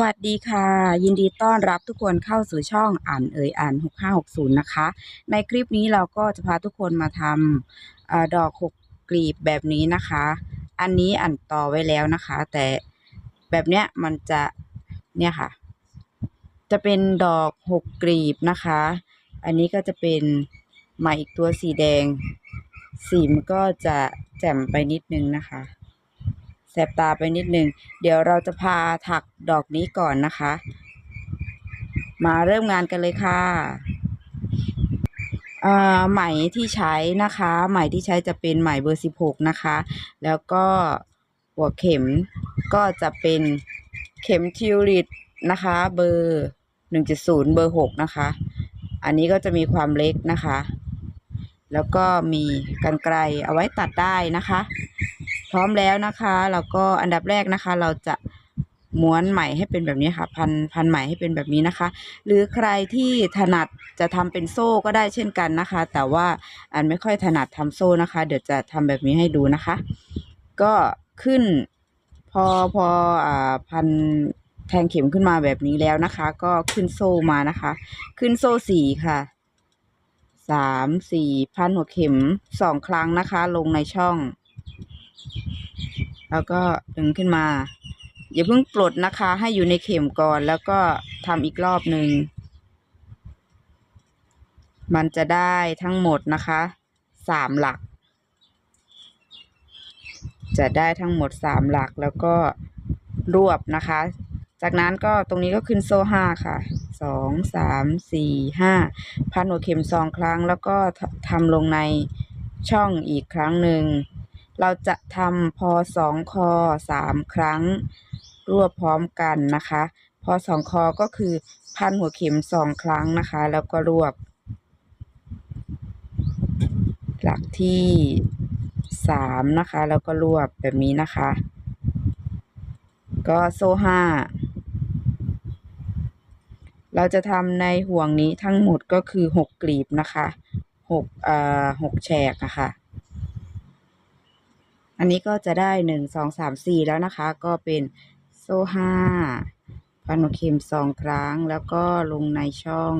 วัสดีค่ะ ยินดีต้อนรับทุกคนเข้าสู่ช่องอ่านเอ่ยอ่าน 6560 นะคะ ในคลิปนี้เราก็จะพาทุกคนมาทำอดอกหกกลีบแบบนี้นะคะ อันนี้อ่านต่อไว้แล้วนะคะ แต่แบบเนี้ยมันจะเนี่ยค่ะ จะเป็นดอกหกกลีบนะคะ อันนี้ก็จะเป็นไหมอีกตัวสีแดง สีมันก็จะแจ่มไปนิดนึงนะคะ แสบตาไปนิดนึง เดี๋ยวเราจะพาถักดอกนี้ก่อนนะคะ มาเริ่มงานกันเลยค่ะเอ่อไหมที่ใช้นะคะ ไหมที่ใช้จะเป็นไหมเบอร์สิบหกนะคะ แล้วก็หัวเข็มก็จะเป็นเข็มทิวลิตนะคะ เบอร์หนึ่งจุดศูนย์เบอร์หกนะคะ อันนี้ก็จะมีความเล็กนะคะ แล้วก็มีกันไกลเอาไว้ตัดได้นะคะ พร้อมแล้วนะคะแล้วก็อันดับแรกนะคะ เราจะม้วนไหม่ให้เป็นแบบนี้ค่ะ พันพันไหม่ให้เป็นแบบนี้นะคะ หรือใครที่ถนัดจะทำเป็นโซ่ก็ได้เช่นกันนะคะ แต่ว่าอันไม่ค่อยถนัดทำโซ่นะคะ เดี๋ยวจะทำแบบนี้ให้ดูนะคะ ก็ขึ้นพอพออ่าพันแทงเข็มขึ้นมาแบบนี้แล้วนะคะ ก็ขึ้นโซ่มานะคะ ขึ้นโซ่สี่ค่ะสามสี่พันหัวเข็มสองครั้งนะคะ ลงในช่อง แล้วก็ดึงขึ้นมา อย่าเพิ่งปลดนะคะ ให้อยู่ในเข็มก่อนแล้วก็ทำอีกรอบหนึ่งมันจะได้ทั้งหมดนะคะสามหลัก จะได้ทั้งหมดสามหลักแล้วก็รวบนะคะ จากนั้นก็ตรงนี้ก็ขึ้นโซ่ห้าค่ะสองสามสี่ห้าพันหัวเข็มสองครั้ง แล้วก็ททำลงในช่องอีกครั้งหนึ่ง เราจะทำพอสองคอสามครั้ง รวบพร้อมกันนะคะ พอสองคอก็คือพันหัวเข็มสองครั้งนะคะ แล้วก็รวบ หลักที่สามนะคะ แล้วก็รวบแบบนี้นะคะ ก็โซ่ห้าเราจะทำในห่วงนี้ทั้งหมดก็คือหกกลีบนะคะหกเอ่อหกแฉกอะค่ะ อันนี้ก็จะได้หนึ่งสองสามสี่แล้วนะคะ ก็เป็นโซ่ห้าพันเข็มสองครั้ง แล้วก็ลงในช่อง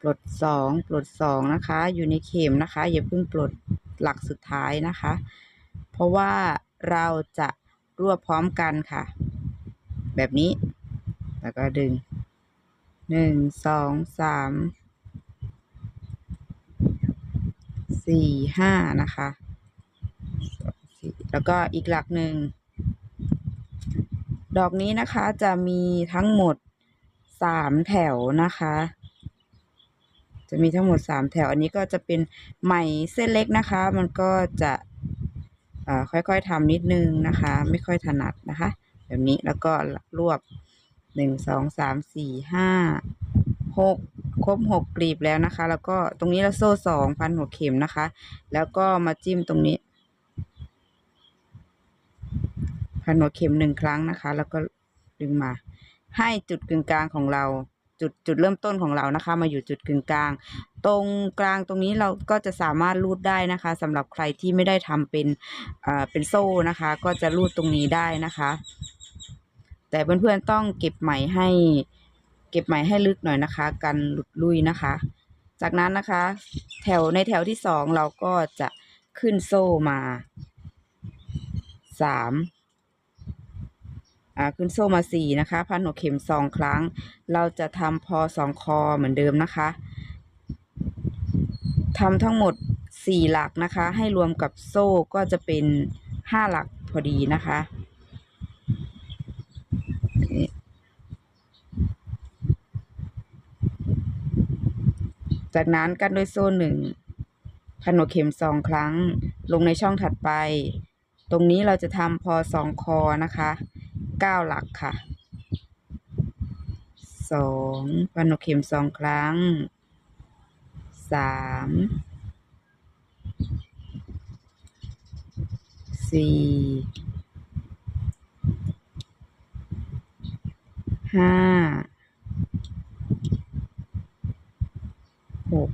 ปลดสองปลดสองนะคะ อยู่ในเข็มนะคะ อย่าเพิ่งปลดหลักสุดท้ายนะคะ เพราะว่าเราจะรวบพร้อมกันค่ะ แบบนี้ แล้วก็ดึงหนึ่งสองสามสี่ห้านะคะ แล้วก็อีกหลักหนึ่ง ดอกนี้นะคะจะมีทั้งหมดสามแถวนะคะ จะมีทั้งหมดสามแถว อันนี้ก็จะเป็นไหมเส้นเล็กนะคะ มันก็จะค่อยๆทำนิดนึงนะคะ ไม่ค่อยถนัดนะคะ แบบนี้แล้วก็รวบหนึ่งสองสามสี่ห้าหกครบหกกลีบแล้วนะคะ แล้วก็ตรงนี้เราโซ่สองพันหัวเข็มนะคะ แล้วก็มาจิ้มตรงนี้ พันหัวเข็มหนึ่งครั้งนะคะ แล้วก็ดึงมา ให้จุดกึ่งกลางของเราจุดจุดเริ่มต้นของเรานะคะ มาอยู่จุดกึ่งกลาง ตรงกลางตรงนี้เราก็จะสามารถรูดได้นะคะสำหรับใครที่ไม่ได้ทำเป็นเอ่อเป็นโซ่นะคะ ก็จะรูดตรงนี้ได้นะคะ แต่เพื่อนๆต้องเก็บไหมให้ เก็บไหมให้ลึกหน่อยนะคะ กันหลุดลุยนะคะ จากนั้นนะคะ แถวในแถวที่สองเราก็จะขึ้นโซ่มาสาม ขึ้นโซ่มาสี่นะคะพันหัวเข็มสองครั้ง เราจะทำพอสองคอเหมือนเดิมนะคะทำทั้งหมดสี่หลักนะคะ ให้รวมกับโซ่ก็จะเป็นห้าหลักพอดีนะคะจากนั้นกันด้วยโซ่หนึ่งพันหัวเข็มสองครั้ง ลงในช่องถัดไป ตรงนี้เราจะทำพอสองคอนะคะ เก้าหลักค่ะสองพันหัวเข็มสองครั้งสามสี่ห้าหก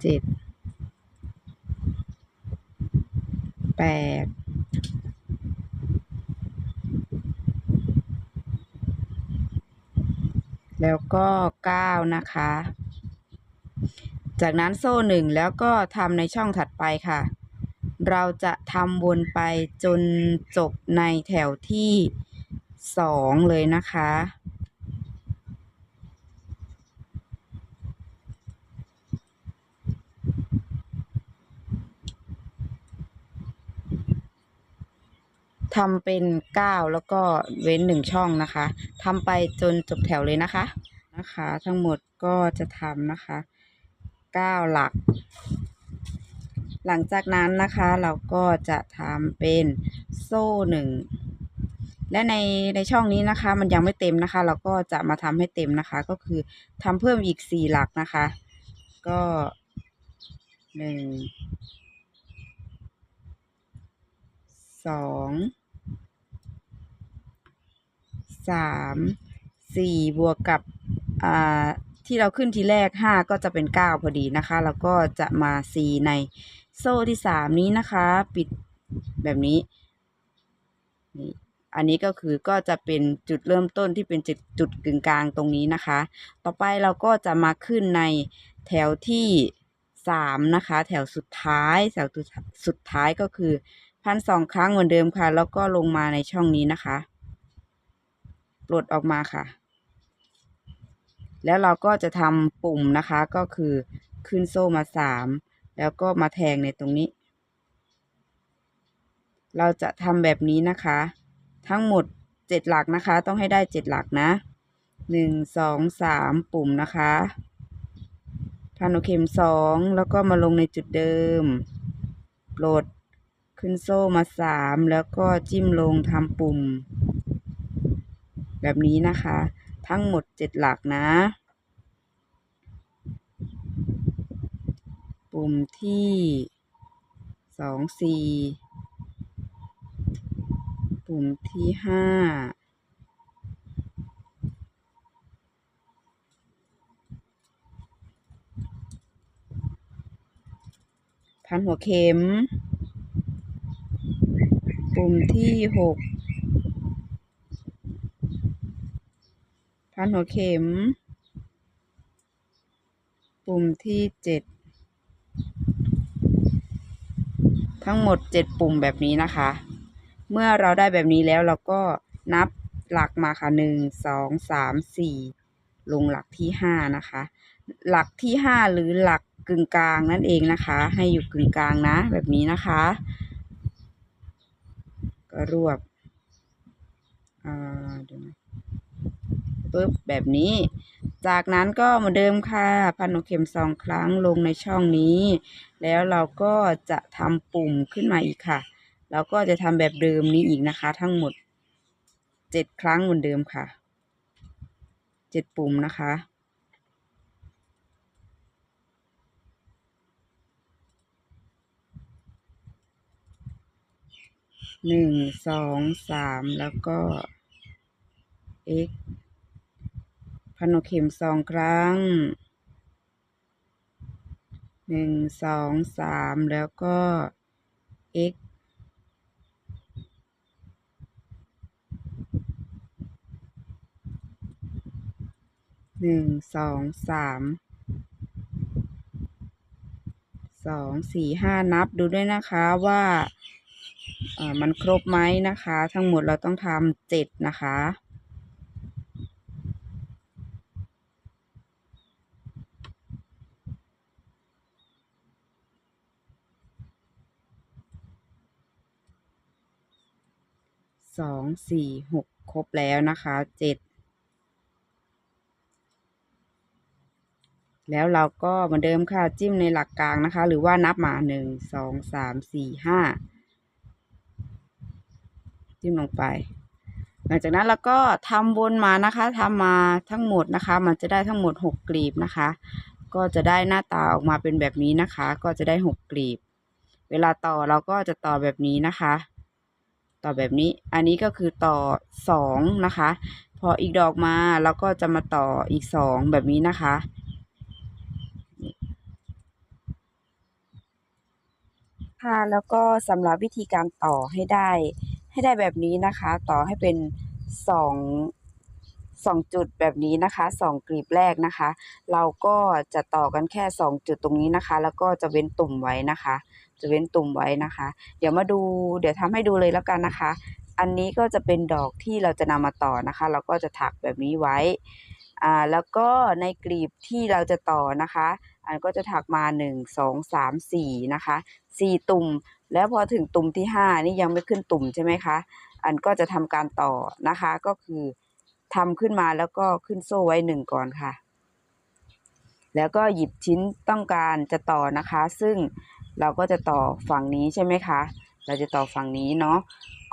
เจ็ดแปด แล้วก็เก้านะคะ จากนั้นโซ่หนึ่งแล้วก็ทำในช่องถัดไปค่ะ เราจะทำวนไปจนจบในแถวที่สองเลยนะคะ ทำเป็นเก้าแล้วก็เว้นหนึ่งช่องนะคะทำไปจนจบแถวเลยนะคะนะคะ ทั้งหมดก็จะทำนะคะเก้าหลัก หลังจากนั้นนะคะเราก็จะทำเป็นโซ่หนึ่งและในในช่องนี้นะคะมันยังไม่เต็มนะคะ เราก็จะมาทำให้เต็มนะคะ ก็คือทำเพิ่มอีกสี่หลักนะคะ ก็หนึ่งสอง สามสี่บวกกับอ่าที่เราขึ้นทีแรกห้าก็จะเป็นเก้าพอดีนะคะ แล้วก็จะมาสี่ในโซ่ที่สามนี้นะคะ ปิดแบบนี้นี่อันนี้ก็คือก็จะเป็นจุดเริ่มต้นที่เป็นจุดจุดกึ่งกลางตรงนี้นะคะ ต่อไปเราก็จะมาขึ้นในแถวที่สามนะคะ แถวสุดท้าย แถวสุดท้ายก็คือพันสองครั้งเหมือนเดิมค่ะ แล้วก็ลงมาในช่องนี้นะคะ ปลดออกมาค่ะ แล้วเราก็จะทำปุ่มนะคะก็คือขึ้นโซ่มาสามแล้วก็มาแทงในตรงนี้ เราจะทำแบบนี้นะคะ ทั้งหมดเจ็ดหลักนะคะ ต้องให้ได้เจ็ดหลักนะหนึ่งสองสามปุ่มนะคะพันหัวเข็มสองแล้วก็มาลงในจุดเดิมปลดขึ้นโซ่มาสามแล้วก็จิ้มลงทำปุ่ม แบบนี้นะคะ ทั้งหมดเจ็ดหลักนะ ปุ่มที่สองสี่ปุ่มที่ห้าพันหัวเข็ม ปุ่มที่หก พันหัวเข็ม ปุ่มที่เจ็ดทั้งหมดเจ็ดปุ่มแบบนี้นะคะ เมื่อเราได้แบบนี้แล้วเราก็นับหลักมาค่ะหนึ่งสองสามสี่ลงหลักที่ห้านะคะ หลักที่ห้าหรือหลักกึ่งกลางนั่นเองนะคะ ให้อยู่กึ่งกลางนะ แบบนี้นะคะ ก็รวบอ่าเดี๋ยวนะ ปึ๊บแบบนี้ จากนั้นก็เหมือนเดิมค่ะพันหัวเข็มสองครั้งลงในช่องนี้ แล้วเราก็จะทำปุ่มขึ้นมาอีกค่ะ เราก็จะทำแบบเดิมนี้อีกนะคะ ทั้งหมดเจ็ดครั้งเหมือนเดิมค่ะเจ็ดปุ่มนะคะหนึ่งสองสามแล้วก็ x พันหัวเข็มสองครั้งหนึ่งสองสามแล้วก็ x หนึ่งสองสามสองสี่ห้านับดูด้วยนะคะว่ามันครบไหมนะคะ ทั้งหมดเราต้องทำเจ็ดนะคะ สองสี่หกครบแล้วนะคะเจ็ดแล้วเราก็เหมือนเดิมค่ะจิ้มในหลักกลางนะคะ หรือว่านับมาหนึ่งสองสามสี่ห้าจิ้มลงไป หลังจากนั้นเราก็ทำวนมานะคะทำมาทั้งหมดนะคะ มันจะได้ทั้งหมดหกกลีบนะคะ ก็จะได้หน้าตาออกมาเป็นแบบนี้นะคะ ก็จะได้หกกลีบ เวลาต่อเราก็จะต่อแบบนี้นะคะ ต่อแบบนี้ อันนี้ก็คือต่อสองนะคะ พออีกดอกมาเราก็จะมาต่ออีกสองแบบนี้นะคะ ค่ะแล้วก็สำหรับวิธีการต่อให้ได้ให้ได้แบบนี้นะคะ ต่อให้เป็นสอง สองจุดแบบนี้นะคะสองกลีบแรกนะคะ เราก็จะต่อกันแค่สองจุดตรงนี้นะคะ แล้วก็จะเว้นตุ่มไว้นะคะ จะเว้นตุ่มไว้นะคะ เดี๋ยวมาดูเดี๋ยวทำให้ดูเลยแล้วกันนะคะ อันนี้ก็จะเป็นดอกที่เราจะนำมาต่อนะคะ เราก็จะถักแบบนี้ไว้อ่าแล้วก็ในกลีบที่เราจะต่อนะคะ อันก็จะถักมาหนึ่งสองสามสี่นะคะสี่ตุ่ม แล้วพอถึงตุ่มที่ห้านี่ยังไม่ขึ้นตุ่มใช่ไหมคะ อันก็จะทำการต่อนะคะก็คือ ทำขึ้นมาแล้วก็ขึ้นโซ่ไว้หนึ่งก่อนค่ะ แล้วก็หยิบชิ้นต้องการจะต่อนะคะ ซึ่งเราก็จะต่อฝั่งนี้ใช่ไหมคะ เราจะต่อฝั่งนี้เนาะ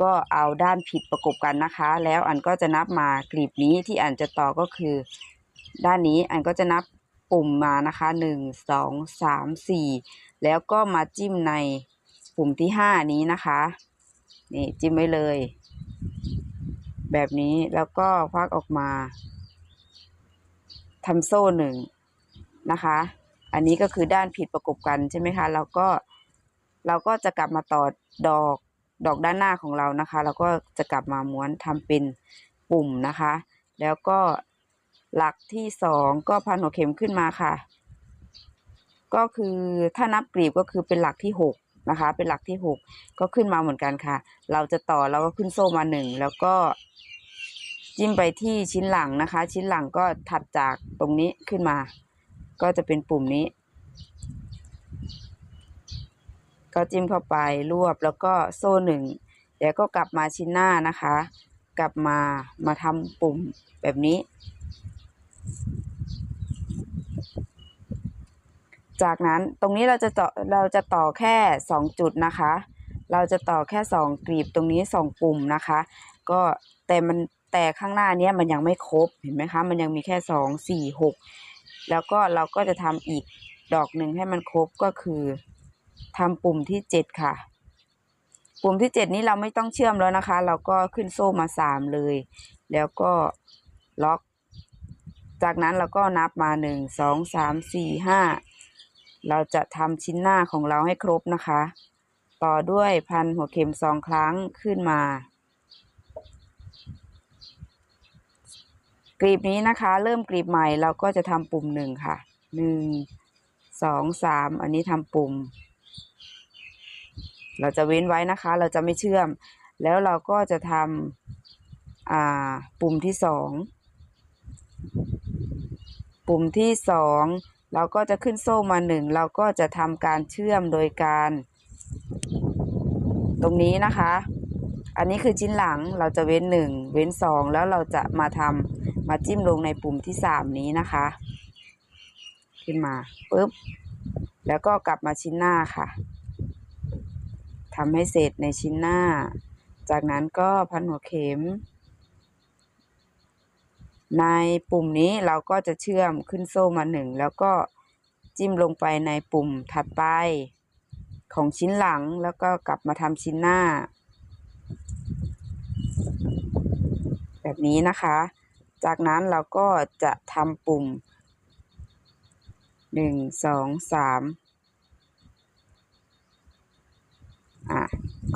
ก็เอาด้านผิดประกบกันนะคะ แล้วอันก็จะนับมากลีบนี้ที่อันจะต่อก็คือ ด้านนี้อันก็จะนับปุ่มมานะคะหนึ่งสองสามสี่แล้วก็มาจิ้มในปุ่มที่ห้านี้นะคะ นี่จิ้มไว้เลย แบบนี้แล้วก็ควักออกมาทำโซ่หนึ่งนะคะ อันนี้ก็คือด้านผิดประกบกันใช่ไหมคะแล้วก็เราก็จะกลับมาต่อดอกดอกด้านหน้าของเรานะคะ แล้วก็จะกลับมาม้วนทำเป็นปุ่มนะคะ แล้วก็หลักที่สองก็พันหัวเข็มขึ้นมาค่ะ ก็คือถ้านับกลีบก็คือเป็นหลักที่หก นะคะ เป็นหลักที่หกก็ขึ้นมาเหมือนกันค่ะ เราจะต่อเราก็ขึ้นโซ่มาหนึ่งแล้วก็จิ้มไปที่ชิ้นหลังนะคะ ชิ้นหลังก็ถัดจากตรงนี้ขึ้นมา ก็จะเป็นปุ่มนี้ ก็จิ้มเข้าไปรวบแล้วก็โซ่หนึ่งเดี๋ยวก็กลับมาชิ้นหน้านะคะ กลับมามาทำปุ่มแบบนี้ จากนั้นตรงนี้เราจะต่อเราจะต่อแค่สองจุดนะคะ เราจะต่อแค่สองกลีบตรงนี้สองปุ่มนะคะ ก็แต่มันแต่ข้างหน้าเนี้ยมันยังไม่ครบเห็นไหมคะ มันยังมีแค่สองสี่หกแล้วก็เราก็จะทำอีกดอกหนึ่งให้มันครบก็คือทำปุ่มที่เจ็ดค่ะ ปุ่มที่เจ็ดนี้เราไม่ต้องเชื่อมแล้วนะคะ เราก็ขึ้นโซ่มาสามเลย แล้วก็ล็อก จากนั้นเราก็นับมาหนึ่งสองสามสี่ห้า เราจะทำชิ้นหน้าของเราให้ครบนะคะ ต่อด้วยพันหัวเข็มสองครั้งขึ้นมากลีบนี้นะคะ เริ่มกลีบใหม่เราก็จะทำปุ่มหนึ่งค่ะหนึ่งสองสามอันนี้ทำปุ่ม เราจะเว้นไว้นะคะ เราจะไม่เชื่อม แล้วเราก็จะทำอ่าปุ่มที่สองปุ่มที่สอง เราก็จะขึ้นโซ่มาหนึ่งเราก็จะทำการเชื่อมโดยการ ตรงนี้นะคะ อันนี้คือชิ้นหลังเราจะเว้นหนึ่งเว้นสองแล้วเราจะมาทำมาจิ้มลงในปุ่มที่สามนี้นะคะ ขึ้นมาปุ๊บแล้วก็กลับมาชิ้นหน้าค่ะทำให้เสร็จในชิ้นหน้า จากนั้นก็พันหัวเข็ม ในปุ่มนี้เราก็จะเชื่อมขึ้นโซ่มาหนึ่งแล้วก็จิ้มลงไปในปุ่มถัดไป ของชิ้นหลังแล้วก็กลับมาทำชิ้นหน้า แบบนี้นะคะ จากนั้นเราก็จะทำปุ่มหนึ่งสองสามอะ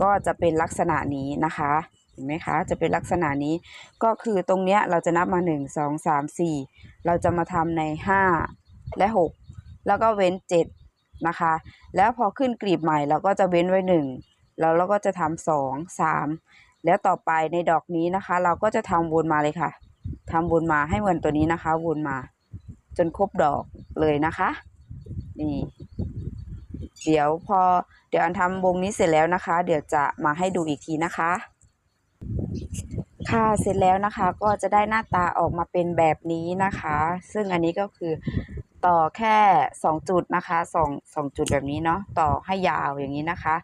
ก็จะเป็นลักษณะนี้นะคะ เห็นไหมคะ จะเป็นลักษณะนี้ ก็คือตรงเนี้ยเราจะนับมาหนึ่งสองสามสี่เราจะมาทำในห้าและหกแล้วก็เว้นเจ็ดนะคะ แล้วพอขึ้นกลีบใหม่เราก็จะเว้นไว้หนึ่งแล้วเราก็จะทำสองสามแล้วต่อไปในดอกนี้นะคะ เราก็จะทำวนมาเลยค่ะทำวนมาให้เหมือนตัวนี้นะคะวนมา จนครบดอกเลยนะคะ นี่เดี๋ยวพอเดี๋ยวอันทำวงนี้เสร็จแล้วนะคะ เดี๋ยวจะมาให้ดูอีกทีนะคะ ค่ะเสร็จแล้วนะคะก็จะได้หน้าตาออกมาเป็นแบบนี้นะคะ ซึ่งอันนี้ก็คือต่อแค่สองจุดนะคะสองสองจุดแบบนี้เนาะต่อให้ยาวอย่างนี้นะคะ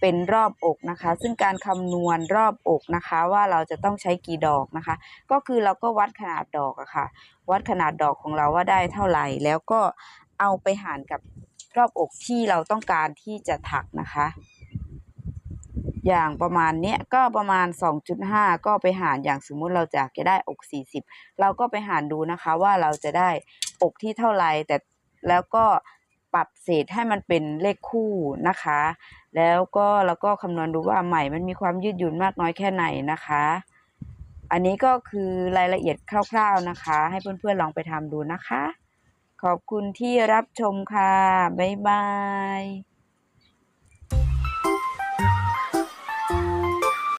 เป็นรอบอกนะคะ ซึ่งการคำนวณรอบอกนะคะ ว่าเราจะต้องใช้กี่ดอกนะคะ ก็คือเราก็วัดขนาดดอกอะค่ะ วัดขนาดดอกของเราว่าได้เท่าไหร่ แล้วก็เอาไปหารกับรอบอกที่เราต้องการที่จะถักนะคะ อย่างประมาณเนี้ยก็ประมาณ 2.5 ก็ไปหารอย่างสมมุติเราจะจะได้อก 40 เราก็ไปหารดูนะคะว่าเราจะได้อกที่เท่าไหร่แต่แล้วก็ปรับเศษให้มันเป็นเลขคู่นะคะ แล้วก็แล้วก็คำนวณดูว่าไหม่มันมีความยืดหยุ่นมากน้อยแค่ไหนนะคะ อันนี้ก็คือรายละเอียดคร่าวๆนะคะ ให้เพื่อนๆลองไปทำดูนะคะ ขอบคุณที่รับชมค่ะ บ๊ายบาย